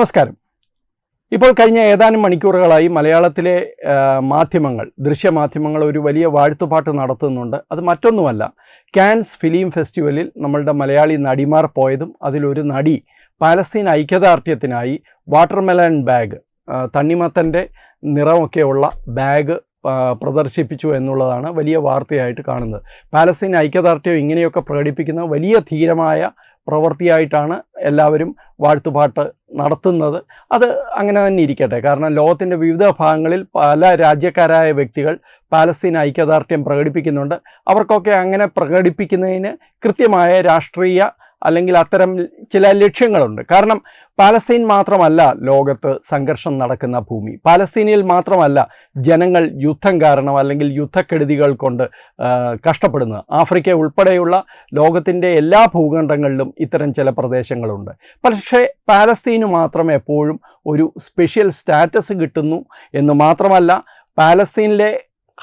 നമസ്കാരം. ഇപ്പോൾ കഴിഞ്ഞ ഏതാനും മണിക്കൂറുകളായി മലയാളത്തിലെ മാധ്യമങ്ങൾ ദൃശ്യമാധ്യമങ്ങൾ ഒരു വലിയ വാഴ്ത്തുപാട്ട് നടത്തുന്നുണ്ട്. അത് മറ്റൊന്നുമല്ല കാൻസ് ഫിലിം ഫെസ്റ്റിവലിൽ നമ്മളുടെ മലയാളി നടിമാർ പോയതും അതിലൊരു നടി പാലസ്തീൻ ഐക്യദാർഢ്യത്തിനായി വാട്ടർമെലൺ ബാഗ് തണ്ണിമത്തന്റെ നിറമൊക്കെയുള്ള ബാഗ് പ്രദർശിപ്പിച്ചു എന്നുള്ളതാണ് വലിയ വാർത്തയായിട്ട് കാണുന്നത്. പാലസ്തീൻ ഐക്യദാർഢ്യം ഇങ്ങനെയൊക്കെ പ്രകടിപ്പിക്കുന്ന വലിയ ധീരമായ പ്രവൃത്തിയായിട്ടാണ് എല്ലാവരും വാഴ്ത്തുപാട്ട് നടത്തുന്നത്. അത് അങ്ങനെ തന്നെ ഇരിക്കട്ടെ. കാരണം ലോകത്തിന്റെ വിവിധ ഭാഗങ്ങളിൽ പല രാജ്യക്കാരായ വ്യക്തികൾ പാലസ്തീൻ ഐക്യദാർഢ്യം പ്രകടിപ്പിക്കുന്നുണ്ട്. അവർക്കൊക്കെ അങ്ങനെ പ്രകടിപ്പിക്കുന്നതിന് കൃത്യമായ രാഷ്ട്രീയ അല്ലെങ്കിൽ അത്തരം ചില ലക്ഷ്യങ്ങളുണ്ട്. കാരണം പാലസ്തീൻ മാത്രമല്ല ലോകത്ത് സംഘർഷം നടക്കുന്ന ഭൂമി. പാലസ്തീനിൽ മാത്രമല്ല ജനങ്ങൾ യുദ്ധം കാരണം അല്ലെങ്കിൽ യുദ്ധക്കെടുതികൾ കൊണ്ട് കഷ്ടപ്പെടുന്നത്. ആഫ്രിക്ക ഉൾപ്പെടെയുള്ള ലോകത്തിന്റെ എല്ലാ ഭൂഖണ്ഡങ്ങളിലും ഇത്തരം ചില പ്രദേശങ്ങളുണ്ട്. പക്ഷേ പാലസ്തീന് മാത്രം എപ്പോഴും ഒരു സ്പെഷ്യൽ സ്റ്റാറ്റസ് കിട്ടുന്നു എന്ന് മാത്രമല്ല പാലസ്തീനിലെ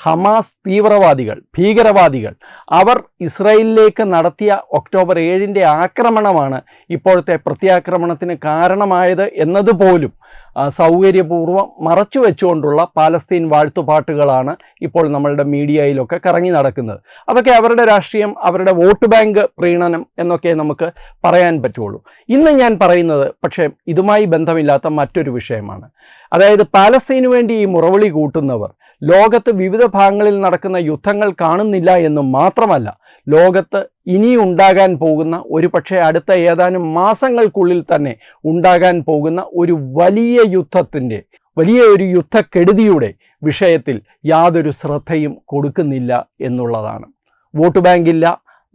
ഹമാസ് തീവ്രവാദികൾ ഭീകരവാദികൾ. അവർ ഇസ്രയേലിലേക്ക് നടത്തിയ ഒക്ടോബർ ഏഴിന്റെ ആക്രമണമാണ് ഇപ്പോഴത്തെ പ്രത്യാക്രമണത്തിന് കാരണമായത് എന്നതുപോലും സൗകര്യപൂർവം മറച്ചു വെച്ചുകൊണ്ടുള്ള പാലസ്തീൻ വാഴ്ത്തുപാട്ടുകളാണ് ഇപ്പോൾ നമ്മളുടെ മീഡിയയിലൊക്കെ കറങ്ങി നടക്കുന്നത്. അതൊക്കെ അവരുടെ രാഷ്ട്രീയം അവരുടെ വോട്ട് ബാങ്ക് പ്രീണനം എന്നൊക്കെ നമുക്ക് പറയാൻ പറ്റുള്ളൂ. ഇന്ന് ഞാൻ പറയുന്നത് പക്ഷേ ഇതുമായി ബന്ധമില്ലാത്ത മറ്റൊരു വിഷയമാണ്. അതായത് പാലസ്തീനു വേണ്ടി ഈ മുറവിളി കൂട്ടുന്നവർ ലോകത്ത് വിവിധ ഭാഗങ്ങളിൽ നടക്കുന്ന യുദ്ധങ്ങൾ കാണുന്നില്ല എന്ന് മാത്രമല്ല ലോകത്ത് ഇനി ഉണ്ടാകാൻ പോകുന്ന ഒരു പക്ഷേ അടുത്ത ഏതാനും മാസങ്ങൾക്കുള്ളിൽ തന്നെ ഉണ്ടാകാൻ പോകുന്ന ഒരു വലിയ യുദ്ധത്തിന്റെ വലിയ ഒരു യുദ്ധക്കെടുതിയുടെ വിഷയത്തിൽ യാതൊരു ശ്രദ്ധയും കൊടുക്കുന്നില്ല എന്നുള്ളതാണ്. വോട്ട് ബാങ്കില്ല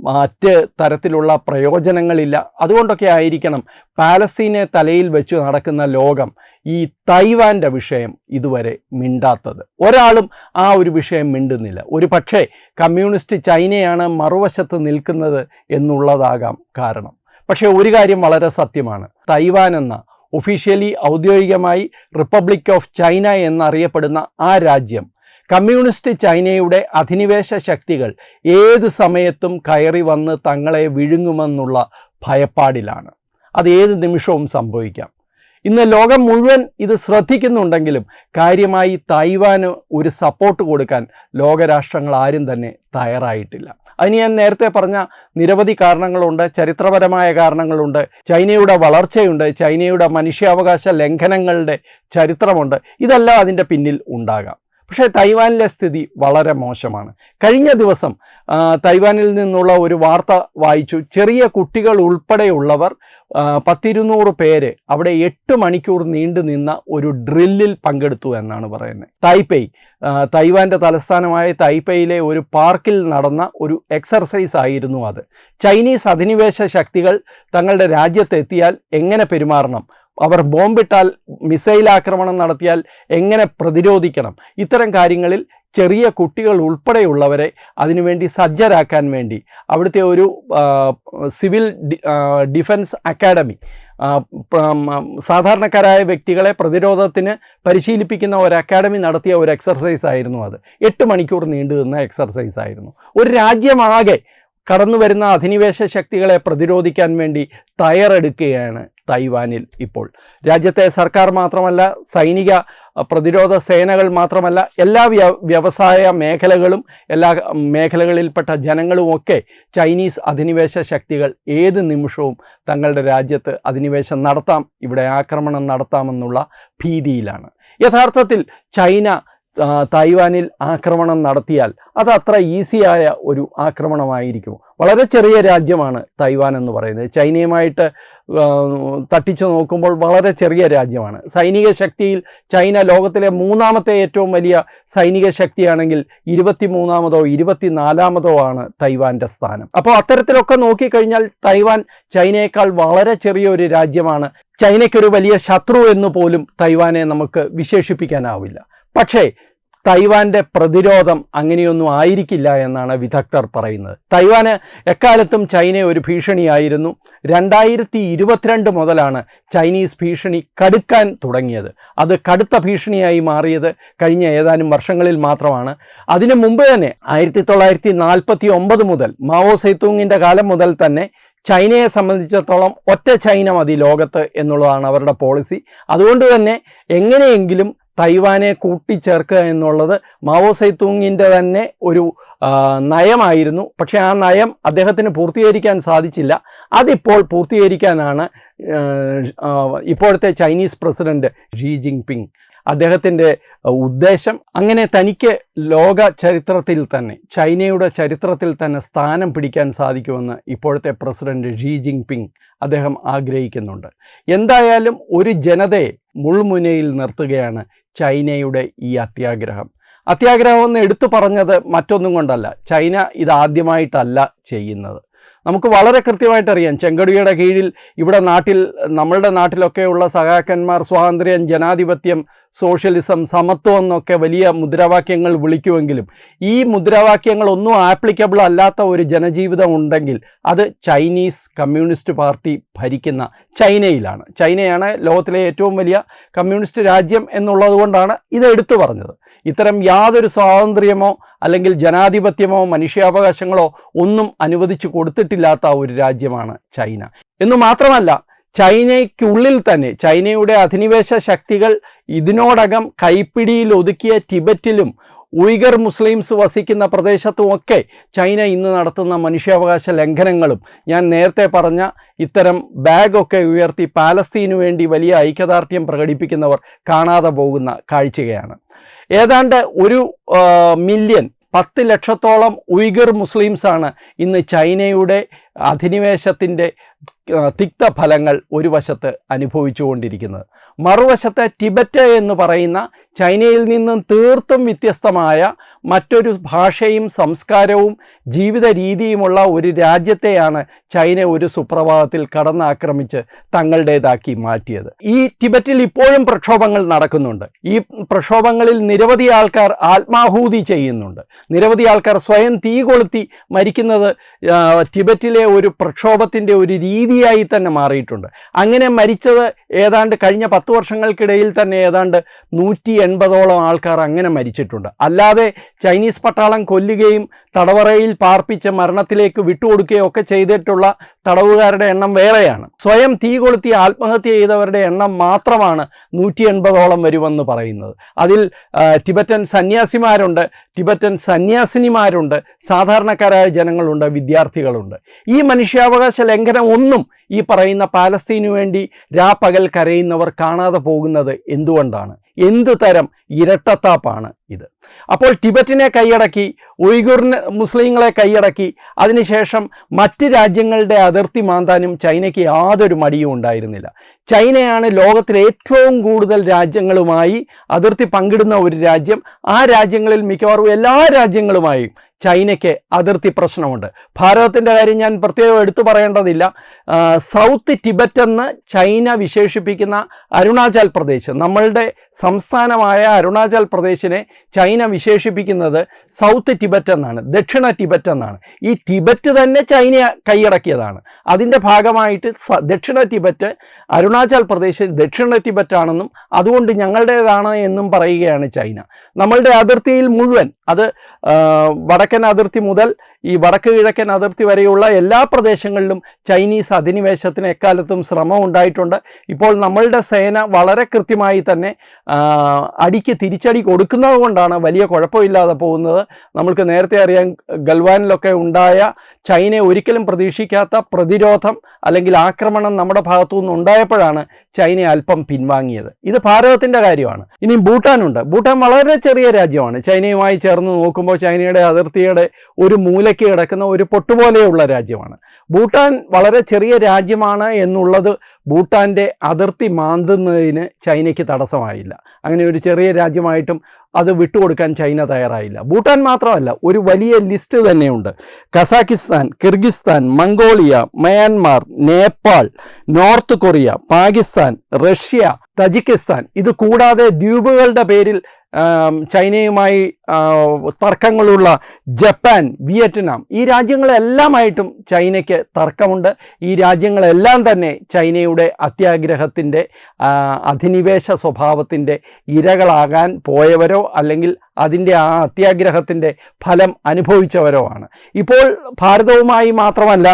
മറ്റ് തരത്തിലുള്ള പ്രയോജനങ്ങളില്ല. അതുകൊണ്ടൊക്കെ ആയിരിക്കണം പാലസ്തീനെ തലയിൽ വെച്ച് നടക്കുന്ന ലോകം ഈ തൈവാന്റെ വിഷയം ഇതുവരെ മിണ്ടാത്തത്. ഒരാളും ആ ഒരു വിഷയം മിണ്ടുന്നില്ല. ഒരു പക്ഷേ കമ്മ്യൂണിസ്റ്റ് ചൈനയാണ് മറുവശത്ത് നിൽക്കുന്നത് എന്നുള്ളതാകാം കാരണം. പക്ഷേ ഒരു കാര്യം വളരെ സത്യമാണ്. തൈവാൻ എന്ന ഒഫീഷ്യലി ഔദ്യോഗികമായി റിപ്പബ്ലിക് ഓഫ് ചൈന എന്നറിയപ്പെടുന്ന ആ രാജ്യം കമ്മ്യൂണിസ്റ്റ് ചൈനയുടെ അധിനിവേശ ശക്തികൾ ഏത് സമയത്തും കയറി വന്ന് തങ്ങളെ വിഴുങ്ങുമെന്നുള്ള ഭയപ്പാടിലാണ്. അത് ഏത് നിമിഷവും സംഭവിക്കാം. ഇന്ന് ലോകം മുഴുവൻ ഇത് ശ്രദ്ധിക്കുന്നുണ്ടെങ്കിലും കാര്യമായി തായ്വാന് ഒരു സപ്പോർട്ട് കൊടുക്കാൻ ലോകരാഷ്ട്രങ്ങൾ ആരും തന്നെ തയ്യാറായിട്ടില്ല. അതിന് ഞാൻ നേരത്തെ പറഞ്ഞ നിരവധി കാരണങ്ങളുണ്ട് ചരിത്രപരമായ കാരണങ്ങളുണ്ട് ചൈനയുടെ വളർച്ചയുണ്ട് ചൈനയുടെ മനുഷ്യാവകാശ ലംഘനങ്ങളുടെ ചരിത്രമുണ്ട്. ഇതെല്ലാം അതിന്റെ പിന്നിൽ ഉണ്ടാകാം. പക്ഷേ തൈവാനിലെ സ്ഥിതി വളരെ മോശമാണ്. കഴിഞ്ഞ ദിവസം തൈവാനിൽ നിന്നുള്ള ഒരു വാർത്ത വായിച്ചു. ചെറിയ കുട്ടികൾ ഉൾപ്പെടെയുള്ളവർ പത്തിരുന്നൂറ് പേര് അവിടെ എട്ട് മണിക്കൂർ നീണ്ടു നിന്ന ഒരു ഡ്രില്ലിൽ പങ്കെടുത്തു എന്നാണ് പറയുന്നത്. തായ്പേയ് ആ, തൈവാന്റെ തലസ്ഥാനമായ തായ്പേയിലെ ഒരു പാർക്കിൽ നടന്ന ഒരു എക്സർസൈസ് ആയിരുന്നു അത്. ചൈനീസ് അധിനിവേശ ശക്തികൾ തങ്ങളുടെ രാജ്യത്തെത്തിയാൽ എങ്ങനെ പെരുമാറണം? അവർ ബോംബിട്ടാൽ മിസൈൽ ആക്രമണം നടത്തിയാൽ എങ്ങനെ പ്രതിരോധിക്കണം? ഇത്തരം കാര്യങ്ങളിൽ ചെറിയ കുട്ടികൾ ഉൾപ്പെടെയുള്ളവരെ അതിനുവേണ്ടി സജ്ജരാക്കാൻ വേണ്ടി അവിടുത്തെ ഒരു സിവിൽ ഡിഫൻസ് അക്കാഡമി സാധാരണക്കാരായ വ്യക്തികളെ പ്രതിരോധത്തിന് പരിശീലിപ്പിക്കുന്ന ഒരു അക്കാഡമി നടത്തിയ ഒരു എക്സർസൈസ് ആയിരുന്നു അത്. എട്ട് മണിക്കൂർ നീണ്ടു നിന്ന എക്സർസൈസ് ആയിരുന്നു. ഒരു രാജ്യമാകെ കടന്നു വരുന്ന അധിനിവേശ ശക്തികളെ പ്രതിരോധിക്കാൻ വേണ്ടി തയ്യാറെടുക്കുകയാണ് തൈവാനിൽ ഇപ്പോൾ. രാജ്യത്തെ സർക്കാർ മാത്രമല്ല സൈനിക പ്രതിരോധ സേനകൾ മാത്രമല്ല എല്ലാ വ്യ വ്യവസായ മേഖലകളും എല്ലാ മേഖലകളിൽപ്പെട്ട ജനങ്ങളുമൊക്കെ ചൈനീസ് അധിനിവേശ ശക്തികൾ ഏത് നിമിഷവും തങ്ങളുടെ രാജ്യത്ത് അധിനിവേശം നടത്താം ഇവിടെ ആക്രമണം നടത്താമെന്നുള്ള ഭീതിയിലാണ്. യഥാർത്ഥത്തിൽ ചൈന തായ്വാനിൽ ആക്രമണം നടത്തിയാൽ അത് അത്ര ഈസിയായ ഒരു ആക്രമണമായിരിക്കും. വളരെ ചെറിയ രാജ്യമാണ് തായ്വാൻ എന്ന് പറയുന്നത്. ചൈനയുമായിട്ട് തട്ടിച്ചു നോക്കുമ്പോൾ വളരെ ചെറിയ രാജ്യമാണ്. സൈനിക ശക്തിയിൽ ചൈന ലോകത്തിലെ മൂന്നാമത്തെ ഏറ്റവും വലിയ സൈനിക ശക്തിയാണെങ്കിൽ ഇരുപത്തി മൂന്നാമതോ ഇരുപത്തിനാലാമതോ ആണ് തൈവാന്റെ സ്ഥാനം. അപ്പോൾ അത്തരത്തിലൊക്കെ നോക്കിക്കഴിഞ്ഞാൽ തൈവാൻ ചൈനയേക്കാൾ വളരെ ചെറിയൊരു രാജ്യമാണ്. ചൈനയ്ക്കൊരു വലിയ ശത്രു എന്ന് പോലും തൈവാനെ നമുക്ക് വിശേഷിപ്പിക്കാനാവില്ല. പക്ഷേ തൈവാന്റെ പ്രതിരോധം അങ്ങനെയൊന്നും ആയിരിക്കില്ല എന്നാണ് വിദഗ്ധർ പറയുന്നത്. തൈവാന് എക്കാലത്തും ചൈന ഒരു ഭീഷണിയായിരുന്നു. രണ്ടായിരത്തി ഇരുപത്തിരണ്ട് മുതലാണ് ചൈനീസ് ഭീഷണി കടുക്കാൻ തുടങ്ങിയത്. അത് കടുത്ത ഭീഷണിയായി മാറിയത് കഴിഞ്ഞ ഏതാനും വർഷങ്ങളിൽ മാത്രമാണ്. അതിനു മുമ്പ് തന്നെ ആയിരത്തി തൊള്ളായിരത്തി നാൽപ്പത്തി ഒമ്പത് മുതൽ മാവോ സൈത്തൂങ്ങിന്റെ കാലം മുതൽ തന്നെ ചൈനയെ സംബന്ധിച്ചിടത്തോളം ഒറ്റ ചൈന മതി ലോകത്ത് എന്നുള്ളതാണ് അവരുടെ പോളിസി. അതുകൊണ്ട് തന്നെ എങ്ങനെയെങ്കിലും തൈവാനെ കൂട്ടിച്ചേർക്കുക എന്നുള്ളത് മാവോ സൈത്തൂങ്ങിന്റെ തന്നെ ഒരു നയമായിരുന്നു. പക്ഷേ ആ നയം അദ്ദേഹത്തിന് പൂർത്തീകരിക്കാൻ സാധിച്ചില്ല. അതിപ്പോൾ പൂർത്തീകരിക്കാനാണ് ഇപ്പോഴത്തെ ചൈനീസ് പ്രസിഡന്റ് ഷീ ജിൻപിങ് അദ്ദേഹത്തിന്റെ ഉദ്ദേശം. അങ്ങനെ തനിക്ക് ലോക ചരിത്രത്തിൽ തന്നെ ചൈനയുടെ ചരിത്രത്തിൽ തന്നെ സ്ഥാനം പിടിക്കാൻ സാധിക്കുമെന്ന് ഇപ്പോഴത്തെ പ്രസിഡന്റ് ഷീ ജിൻപിങ് അദ്ദേഹം ആഗ്രഹിക്കുന്നുണ്ട്. എന്തായാലും ഒരു ജനതയെ മുൾമുനയിൽ നിർത്തുകയാണ് ചൈനയുടെ ഈ അത്യാഗ്രഹം. അത്യാഗ്രഹം എന്ന് എടുത്തു പറഞ്ഞത് മറ്റൊന്നും കൊണ്ടല്ല. ചൈന ഇതാദ്യമായിട്ടല്ല ചെയ്യുന്നത്. നമുക്ക് വളരെ കൃത്യമായിട്ട് അറിയാം. ചെങ്കടിയുടെ കീഴിൽ ഇവിടെ നാട്ടിൽ നമ്മളുടെ നാട്ടിലൊക്കെയുള്ള സഹാക്കന്മാർ സ്വാതന്ത്ര്യം ജനാധിപത്യം സോഷ്യലിസം സമത്വം എന്നൊക്കെ വലിയ മുദ്രാവാക്യങ്ങൾ വിളിക്കുമെങ്കിലും ഈ മുദ്രാവാക്യങ്ങളൊന്നും ആപ്ലിക്കബിൾ അല്ലാത്ത ഒരു ജനജീവിതം ഉണ്ടെങ്കിൽ അത് ചൈനീസ് കമ്മ്യൂണിസ്റ്റ് പാർട്ടി ഭരിക്കുന്ന ചൈനയിലാണ്. ചൈനയാണ് ലോകത്തിലെ ഏറ്റവും വലിയ കമ്മ്യൂണിസ്റ്റ് രാജ്യം എന്നുള്ളത് കൊണ്ടാണ് ഇത് എടുത്തു പറഞ്ഞത്. ഇത്തരം യാതൊരു സ്വാതന്ത്ര്യമോ അല്ലെങ്കിൽ ജനാധിപത്യമോ മനുഷ്യാവകാശങ്ങളോ ഒന്നും അനുവദിച്ചു കൊടുത്തിട്ടില്ലാത്ത ഒരു രാജ്യമാണ് ചൈന. എന്നു മാത്രമല്ല ചൈനയ്ക്കുള്ളിൽ തന്നെ ചൈനയുടെ അധിനിവേശ ശക്തികൾ ഇതിനോടകം കൈപ്പിടിയിൽ ഒതുക്കിയ ടിബറ്റിലും ഉയ്ഗർ മുസ്ലിംസ് വസിക്കുന്ന പ്രദേശത്തുമൊക്കെ ചൈന ഇന്ന് നടത്തുന്ന മനുഷ്യാവകാശ ലംഘനങ്ങളും ഞാൻ നേരത്തെ പറഞ്ഞ ഇത്തരം ബാഗൊക്കെ ഉയർത്തി പാലസ്തീനു വേണ്ടി വലിയ ഐക്യദാർഢ്യം പ്രകടിപ്പിക്കുന്നവർ കാണാതെ പോകുന്ന കാഴ്ചയാണ്. ഏതാണ്ട് ഒരു മില്യൺ പത്ത് ലക്ഷത്തോളം ഉയ്ഗർ മുസ്ലിംസാണ് ഇന്ന് ചൈനയുടെ അധിനിവേശത്തിന്റെ തിക്ത ഫലങ്ങൾ ഒരു വശത്ത് അനുഭവിച്ചുകൊണ്ടിരിക്കുന്നത്. മറുവശത്ത് ടിബറ്റ് എന്ന് പറയുന്ന ചൈനയിൽ നിന്നും തീർത്തും വ്യത്യസ്തമായ മറ്റൊരു ഭാഷയും സംസ്കാരവും ജീവിത രീതിയുമുള്ള ഒരു രാജ്യത്തെയാണ് ചൈന ഒരു സുപ്രഭാതത്തിൽ കടന്നാക്രമിച്ച് തങ്ങളുടേതാക്കി മാറ്റിയത്. ഈ ടിബറ്റിൽ ഇപ്പോഴും പ്രക്ഷോഭങ്ങൾ നടക്കുന്നുണ്ട്. ഈ പ്രക്ഷോഭങ്ങളിൽ നിരവധി ആൾക്കാർ ആത്മാഹൂതി ചെയ്യുന്നുണ്ട്. നിരവധി ആൾക്കാർ സ്വയം തീ കൊളുത്തി മരിക്കുന്നത് ടിബറ്റിലെ ഒരു പ്രക്ഷോഭത്തിന്റെ ഒരു രീതിയായി തന്നെ മാറിയിട്ടുണ്ട്. അങ്ങനെ മരിച്ചത് ഏതാണ്ട് കഴിഞ്ഞ പത്ത് വർഷങ്ങൾക്കിടയിൽ തന്നെ ഏതാണ്ട് നൂറ്റി എൺപതോളം ആൾക്കാർ അങ്ങനെ മരിച്ചിട്ടുണ്ട്. അല്ലാതെ ചൈനീസ് പട്ടാളം കൊല്ലുകയും തടവറയിൽ പാർപ്പിച്ച് മരണത്തിലേക്ക് വിട്ടുകൊടുക്കുകയും ഒക്കെ ചെയ്തിട്ടുള്ള തടവുകാരുടെ എണ്ണം വേറെയാണ്. സ്വയം തീ കൊളുത്തി ആത്മഹത്യ ചെയ്തവരുടെ എണ്ണം മാത്രമാണ് നൂറ്റി എൺപതോളം വരുമെന്ന് പറയുന്നത്. അതിൽ ടിബറ്റൻ സന്യാസിമാരുണ്ട് ടിബറ്റൻ സന്യാസിനിമാരുണ്ട് സാധാരണക്കാരായ ജനങ്ങളുണ്ട് വിദ്യാർത്ഥികളുണ്ട്. ഈ മനുഷ്യാവകാശ ലംഘനം ഒന്നും ഈ പറയുന്ന പാലസ്തീനു വേണ്ടി രാപ്പകൽ കരയുന്നവർ കാണാതെ പോകുന്നത് എന്തുകൊണ്ടാണ്? എന്ത് തരം ഇരട്ടത്താപ്പാണ് ഇത്? അപ്പോൾ ടിബറ്റിനെ കൈയടക്കി ഉയ്ഗുറിന് മുസ്ലിങ്ങളെ കൈയടക്കി അതിനുശേഷം മറ്റ് രാജ്യങ്ങളുടെ അതിർത്തി മാന്താനും ചൈനയ്ക്ക് യാതൊരു മടിയും ഉണ്ടായിരുന്നില്ല. ചൈനയാണ് ലോകത്തിലെ ഏറ്റവും കൂടുതൽ രാജ്യങ്ങളുമായി അതിർത്തി പങ്കിടുന്ന ഒരു രാജ്യം. ആ രാജ്യങ്ങളിൽ മിക്കവാറും എല്ലാ രാജ്യങ്ങളുമായും ചൈനയ്ക്ക് അതിർത്തി പ്രശ്നമുണ്ട്. ഭാരതത്തിന്റെ കാര്യം ഞാൻ പ്രത്യേകം എടുത്തു പറയേണ്ടതില്ല. സൗത്ത് ടിബറ്റ് എന്ന് ചൈന വിശേഷിപ്പിക്കുന്ന അരുണാചൽ പ്രദേശ് നമ്മളുടെ സംസ്ഥാനമായ അരുണാചൽ പ്രദേശിനെ ചൈന വിശേഷിപ്പിക്കുന്നത് സൗത്ത് ടിബറ്റ് എന്നാണ് ദക്ഷിണ ടിബറ്റ് എന്നാണ്. ഈ ടിബറ്റ് തന്നെ ചൈന കൈയടക്കിയതാണ്. അതിന്റെ ഭാഗമായിട്ട് ദക്ഷിണ ടിബറ്റ് അരുണാചൽ പ്രദേശ് ദക്ഷിണ ടിബറ്റ് ആണെന്നും അതുകൊണ്ട് ഞങ്ങളുടേതാണ് എന്നും പറയുകയാണ് ചൈന. നമ്മളുടെ അതിർത്തിയിൽ മുഴുവൻ അത് വടക്കൻ അതിർത്തി മുതൽ ഈ വടക്ക് കിഴക്കൻ അതിർത്തി വരെയുള്ള എല്ലാ പ്രദേശങ്ങളിലും ചൈനീസ് അധിനിവേശത്തിന് എക്കാലത്തും ശ്രമം ഉണ്ടായിട്ടുണ്ട്. ഇപ്പോൾ നമ്മളുടെ സേന വളരെ കൃത്യമായി തന്നെ അടിക്ക് തിരിച്ചടി കൊടുക്കുന്നത് കൊണ്ടാണ് വലിയ കുഴപ്പമില്ലാതെ പോകുന്നത്. നമ്മൾക്ക് നേരത്തെ അറിയാം ഗൽവാനിലൊക്കെ ഉണ്ടായ ചൈന ഒരിക്കലും പ്രതീക്ഷിക്കാത്ത പ്രതിരോധം അല്ലെങ്കിൽ ആക്രമണം നമ്മുടെ ഭാഗത്തു നിന്ന് ഉണ്ടായപ്പോഴാണ് ചൈന അല്പം പിൻവാങ്ങിയത്. ഇത് ഭാരതത്തിന്റെ കാര്യമാണ്. ഇനി ഭൂട്ടാനുണ്ട്. ഭൂട്ടാൻ വളരെ ചെറിയ രാജ്യമാണ്. ചൈനയുമായി ചേർന്ന് നോക്കുമ്പോൾ ചൈനയുടെ അതിർത്തിയുടെ ഒരു മൂലയ്ക്ക് കിടക്കുന്ന ഒരു പൊട്ടുപോലെയുള്ള രാജ്യമാണ്. ഭൂട്ടാൻ വളരെ ചെറിയ രാജ്യമാണ് എന്നുള്ളത് ഭൂട്ടാന്റെ അതിർത്തി മാന്തുന്നതിന് ചൈനയ്ക്ക് തടസ്സമായില്ല. അങ്ങനെ ഒരു ചെറിയ രാജ്യമായിട്ടും അത് വിട്ടുകൊടുക്കാൻ ചൈന തയ്യാറായില്ല. ഭൂട്ടാൻ മാത്രമല്ല ഒരു വലിയ ലിസ്റ്റ് തന്നെയുണ്ട്. Kazakhstan Kyrgyzstan Mongolia Myanmar Nepal north Korea Pakistan Russia Tajikistan. ഇത് കൂടാതെ ദ്വീപുകളുടെ പേരിൽ ചൈനയുമായി തർക്കങ്ങളുള്ള ജപ്പാൻ വിയറ്റ്നാം ഈ രാജ്യങ്ങളെല്ലാമായിട്ടും ചൈനയ്ക്ക് തർക്കമുണ്ട്. ഈ രാജ്യങ്ങളെല്ലാം തന്നെ ചൈനയുടെ അത്യാഗ്രഹത്തിന്റെ അധിനിവേശ സ്വഭാവത്തിന്റെ ഇരകളാകാൻ പോയവരോ അല്ലെങ്കിൽ അതിന്റെ ആ അത്യാഗ്രഹത്തിന്റെ ഫലം അനുഭവിച്ചവരോ ആണ് ഇപ്പോൾ ഭാരതവുമായി മാത്രമല്ല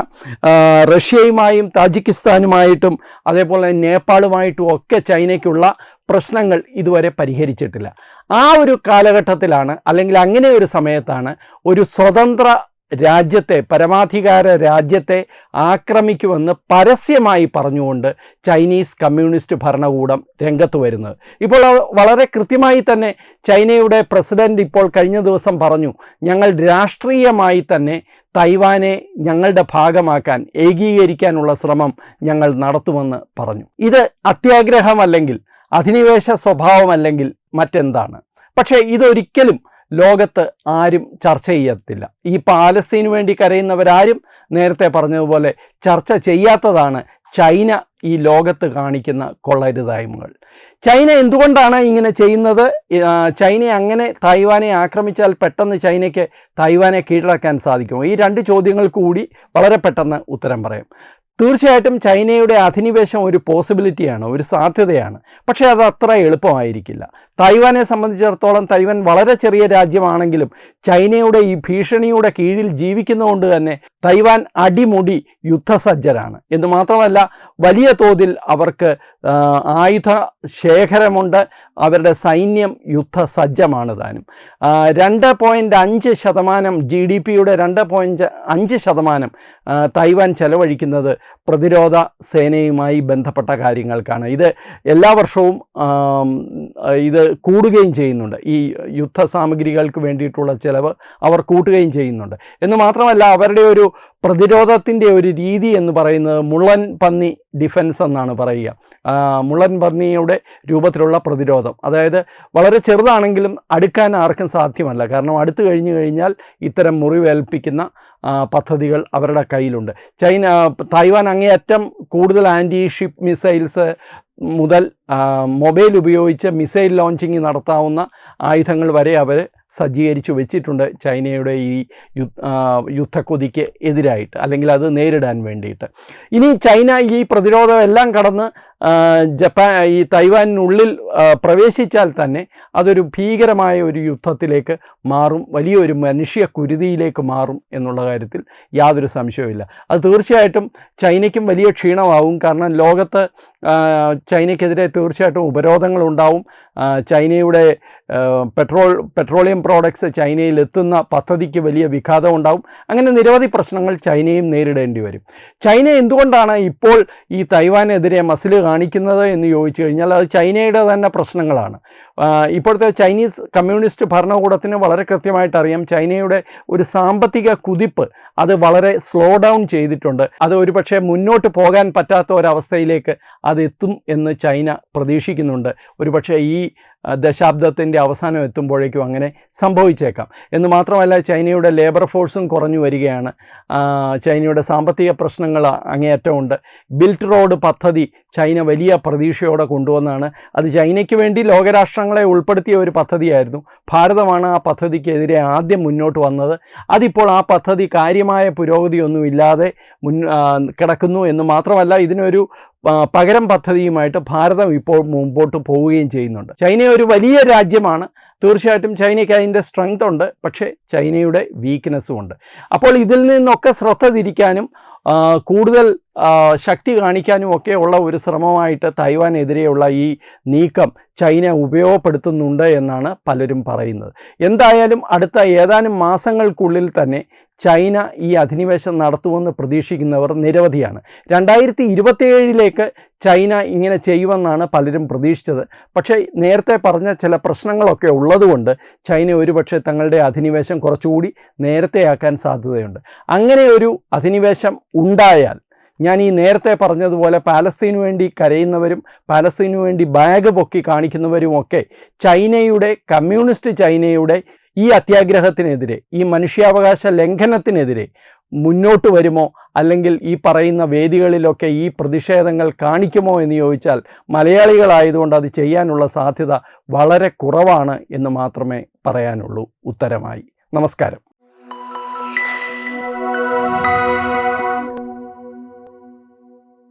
റഷ്യയുമായും താജിക്കിസ്ഥാനുമായിട്ടും അതേപോലെ നേപ്പാളുമായിട്ടും ഒക്കെ ചൈനയ്ക്കുള്ള പ്രശ്നങ്ങൾ ഇതുവരെ പരിഹരിച്ചിട്ടില്ല. ആ ഒരു കാലഘട്ടത്തിലാണ് അല്ലെങ്കിൽ അങ്ങനെ ഒരു സമയത്താണ് ഒരു സ്വതന്ത്ര രാജ്യത്തെ പരമാധികാര രാജ്യത്തെ ആക്രമിക്കുമെന്ന് പരസ്യമായി പറഞ്ഞുകൊണ്ട് ചൈനീസ് കമ്മ്യൂണിസ്റ്റ് ഭരണകൂടം രംഗത്ത് വരുന്നത്. ഇപ്പോൾ വളരെ കൃത്യമായി തന്നെ ചൈനയുടെ പ്രസിഡന്റ് ഇപ്പോൾ കഴിഞ്ഞ ദിവസം പറഞ്ഞു ഞങ്ങൾ രാഷ്ട്രീയമായി തന്നെ തൈവാനെ ഞങ്ങളുടെ ഭാഗമാക്കാൻ ഏകീകരിക്കാനുള്ള ശ്രമം ഞങ്ങൾ നടത്തുമെന്ന് പറഞ്ഞു. ഇത് അത്യാഗ്രഹമല്ലെങ്കിൽ അധിനിവേശ സ്വഭാവമല്ലെങ്കിൽ മറ്റെന്താണ്? പക്ഷേ ഇതൊരിക്കലും ലോകത്ത് ആരും ചർച്ച ചെയ്യത്തില്ല. ഈ പാലസ്തീന് വേണ്ടി കരയുന്നവരാരും നേരത്തെ പറഞ്ഞതുപോലെ ചർച്ച ചെയ്യാത്തതാണ് ചൈന ഈ ലോകത്ത് കാണിക്കുന്ന കൊള്ളരുതായ്മകൾ. ചൈന എന്തുകൊണ്ടാണ് ഇങ്ങനെ ചെയ്യുന്നത്? ചൈന അങ്ങനെ തായ്വാനെ ആക്രമിച്ചാൽ പെട്ടെന്ന് ചൈനയ്ക്ക് തായ്വാനെ കീഴടക്കാൻ സാധിക്കുമോ? ഈ രണ്ട് ചോദ്യങ്ങൾ കൂടി വളരെ പെട്ടെന്ന് ഉത്തരം പറയാം. തീർച്ചയായിട്ടും ചൈനയുടെ അധിനിവേശം ഒരു പോസിബിലിറ്റിയാണ് ഒരു സാധ്യതയാണ്. പക്ഷേ അത് അത്ര എളുപ്പമായിരിക്കില്ല. തായ്വാനെ സംബന്ധിച്ചിടത്തോളം തൈവാൻ വളരെ ചെറിയ രാജ്യമാണെങ്കിലും ചൈനയുടെ ഈ ഭീഷണിയുടെ കീഴിൽ ജീവിക്കുന്നതുകൊണ്ട് തന്നെ തൈവാൻ അടിമുടി യുദ്ധസജ്ജരാണ്. എന്ന് മാത്രമല്ല വലിയ തോതിൽ അവർക്ക് ആയുധ ശേഖരമുണ്ട്. അവരുടെ സൈന്യം യുദ്ധസജ്ജമാണ് താനും. രണ്ട് പോയിന്റ് അഞ്ച് ശതമാനം ജി ഡി പിയുടെ രണ്ട് പോയിന്റ് അഞ്ച് ശതമാനം തൈവാൻ ചെലവഴിക്കുന്നത് പ്രതിരോധ സേനയുമായി ബന്ധപ്പെട്ട കാര്യങ്ങൾക്കാണ്. ഇത് എല്ലാ വർഷവും ഇത് കൂടുകയും ചെയ്യുന്നുണ്ട്. ഈ യുദ്ധ സാമഗ്രികൾക്ക് വേണ്ടിയിട്ടുള്ള ചിലവ് അവർ കൂട്ടുകയും ചെയ്യുന്നുണ്ട്. എന്ന് മാത്രമല്ല അവരുടെ ഒരു പ്രതിരോധത്തിന്റെ ഒരു രീതി എന്ന് പറയുന്നത് മുള്ളൻ പന്നി ഡിഫൻസ് എന്നാണ് പറയുക. മുള്ളൻ പന്നിയുടെ രൂപത്തിലുള്ള പ്രതിരോധം. അതായത് വളരെ ചെറുതാണെങ്കിലും അടുക്കാൻ ആർക്കും സാധ്യമല്ല. കാരണം അടുത്തു കഴിഞ്ഞു കഴിഞ്ഞാൽ ഇത്തരം മുറിവേൽപ്പിക്കുന്ന പദ്ധതികൾ അവരുടെ കയ്യിലുണ്ട്. ചൈന തായ്വാൻ അങ്ങേയറ്റം കൂടുതൽ ആന്റി ഷിപ്പ് മിസൈൽസ് മുതൽ മൊബൈൽ ഉപയോഗിച്ച് മിസൈൽ ലോഞ്ചിങ് നടത്താവുന്ന ആയുധങ്ങൾ വരെ അവർ സജ്ജീകരിച്ചു വെച്ചിട്ടുണ്ട് ചൈനയുടെ ഈ യുദ്ധക്കൊതിക്ക് എതിരായിട്ട് അല്ലെങ്കിൽ അത് നേരിടാൻ വേണ്ടിയിട്ട്. ഇനി ചൈന ഈ പ്രതിരോധം എല്ലാം കടന്ന് ജപ്പാൻ ഈ തൈവാനിനുള്ളിൽ പ്രവേശിച്ചാൽ തന്നെ അതൊരു ഭീകരമായ ഒരു യുദ്ധത്തിലേക്ക് മാറും വലിയൊരു മനുഷ്യ കുരുതിയിലേക്ക് മാറും എന്നുള്ള കാര്യത്തിൽ യാതൊരു സംശയവുമില്ല. അത് തീർച്ചയായിട്ടും ചൈനയ്ക്കും വലിയ ക്ഷീണമാവും. കാരണം ലോകത്ത് ചൈനയ്ക്കെതിരെ തീർച്ചയായിട്ടും ഉപരോധങ്ങൾ ഉണ്ടാവും ചൈനയുടെ പെട്രോൾ പെട്രോളിയം പ്രോഡക്ട്സ് ചൈനയിൽ എത്തുന്ന പദ്ധതിക്ക് വലിയ വിഘാതം ഉണ്ടാവും അങ്ങനെ നിരവധി പ്രശ്നങ്ങൾ ചൈനയും നേരിടേണ്ടി വരും. ചൈന എന്തുകൊണ്ടാണ് ഇപ്പോൾ ഈ തൈവാനെതിരെ മസിൽ കാണിക്കുന്നത് എന്ന് ചോദിച്ചു കഴിഞ്ഞാൽ അത് ചൈനയുടെ തന്നെ പ്രശ്നങ്ങളാണ്. ഇപ്പോഴത്തെ ചൈനീസ് കമ്മ്യൂണിസ്റ്റ് ഭരണകൂടത്തിന് വളരെ കൃത്യമായിട്ട് അറിയാം. ചൈനയുടെ ഒരു സാമ്പത്തിക കുതിപ്പ് അത് വളരെ സ്ലോ ഡൗൺ ചെയ്തിട്ടുണ്ട്. അത് ഒരുപക്ഷെ മുന്നോട്ട് പോകാൻ പറ്റാത്ത ഒരവസ്ഥയിലേക്ക് അത് എത്തും എന്ന് ചൈന പ്രതീക്ഷിക്കുന്നുണ്ട്. ഒരുപക്ഷെ ഈ ദശാബ്ദത്തിന്റെ അവസാനം എത്തുമ്പോഴേക്കും അങ്ങനെ സംഭവിച്ചേക്കാം. എന്ന് മാത്രമല്ല ചൈനയുടെ ലേബർ ഫോഴ്സും കുറഞ്ഞു വരികയാണ്. ചൈനയുടെ സാമ്പത്തിക പ്രശ്നങ്ങൾ അങ്ങേയറ്റമുണ്ട്. ബിൽറ്റ് റോഡ് പദ്ധതി ചൈന വലിയ പ്രതീക്ഷയോടെ കൊണ്ടുവന്നാണ്. അത് ചൈനയ്ക്ക് വേണ്ടി ലോകരാഷ്ട്രങ്ങളെ ഉൾപ്പെടുത്തിയ ഒരു പദ്ധതിയായിരുന്നു. ഭാരതമാണ് ആ പദ്ധതിക്കെതിരെ ആദ്യം മുന്നോട്ട് വന്നത്. അതിപ്പോൾ ആ പദ്ധതി കാര്യമായ പുരോഗതിയൊന്നുമില്ലാതെ മുൻ കിടക്കുന്നു എന്ന് മാത്രമല്ല ഇതിനൊരു പകരം പദ്ധതിയുമായിട്ട് ഭാരതം ഇപ്പോൾ മുമ്പോട്ട് പോവുകയും ചെയ്യുന്നുണ്ട്. ചൈന ഒരു വലിയ രാജ്യമാണ്. തീർച്ചയായിട്ടും ചൈനയ്ക്ക് അതിന്റെ സ്ട്രെങ്ത് ഉണ്ട്. പക്ഷേ ചൈനയുടെ വീക്ക്നെസ്സും ഉണ്ട്. അപ്പോൾ ഇതിൽ നിന്നൊക്കെ ശ്രദ്ധ തിരിക്കാനും കൂടുതൽ ശക്തി കാണിക്കാനും ഒക്കെ ഉള്ള ഒരു ശ്രമമായിട്ട് തൈവാനെതിരെയുള്ള ഈ നീക്കം ചൈന ഉപയോഗപ്പെടുത്തുന്നുണ്ട് എന്നാണ് പലരും പറയുന്നത്. എന്തായാലും അടുത്ത ഏതാനും മാസങ്ങൾക്കുള്ളിൽ തന്നെ ചൈന ഈ അധിനിവേശം നടത്തുമെന്ന് പ്രതീക്ഷിക്കുന്നവർ നിരവധിയാണ്. രണ്ടായിരത്തി ഇരുപത്തിയേഴിലേക്ക് ചൈന ഇങ്ങനെ ചെയ്യുമെന്നാണ് പലരും പ്രതീക്ഷിച്ചത്. പക്ഷേ നേരത്തെ പറഞ്ഞ ചില പ്രശ്നങ്ങളൊക്കെ ഉള്ളതുകൊണ്ട് ചൈന ഒരുപക്ഷെ തങ്ങളുടെ അധിനിവേശം കുറച്ചുകൂടി നേരത്തെയാക്കാൻ സാധ്യതയുണ്ട്. അങ്ങനെ ഒരു അധിനിവേശം ഉണ്ടായാൽ ഞാൻ ഈ നേരത്തെ പറഞ്ഞതുപോലെ പാലസ്തീന് വേണ്ടി കരയുന്നവരും പാലസ്തീന് വേണ്ടി ബാഗ് പൊക്കി കാണിക്കുന്നവരും ഒക്കെ ചൈനയുടെ കമ്മ്യൂണിസ്റ്റ് ചൈനയുടെ ഈ അത്യാഗ്രഹത്തിനെതിരെ ഈ മനുഷ്യാവകാശ ലംഘനത്തിനെതിരെ മുന്നോട്ട് വരുമോ? അല്ലെങ്കിൽ ഈ പറയുന്ന വേദികളിലൊക്കെ ഈ പ്രതിഷേധങ്ങൾ കാണിക്കുമോ എന്ന് ചോദിച്ചാൽ മലയാളികളായതുകൊണ്ട് അത് ചെയ്യാനുള്ള സാധ്യത വളരെ കുറവാണ് എന്ന് മാത്രമേ പറയാനുള്ളൂ. ഉത്തരമായി. നമസ്കാരം.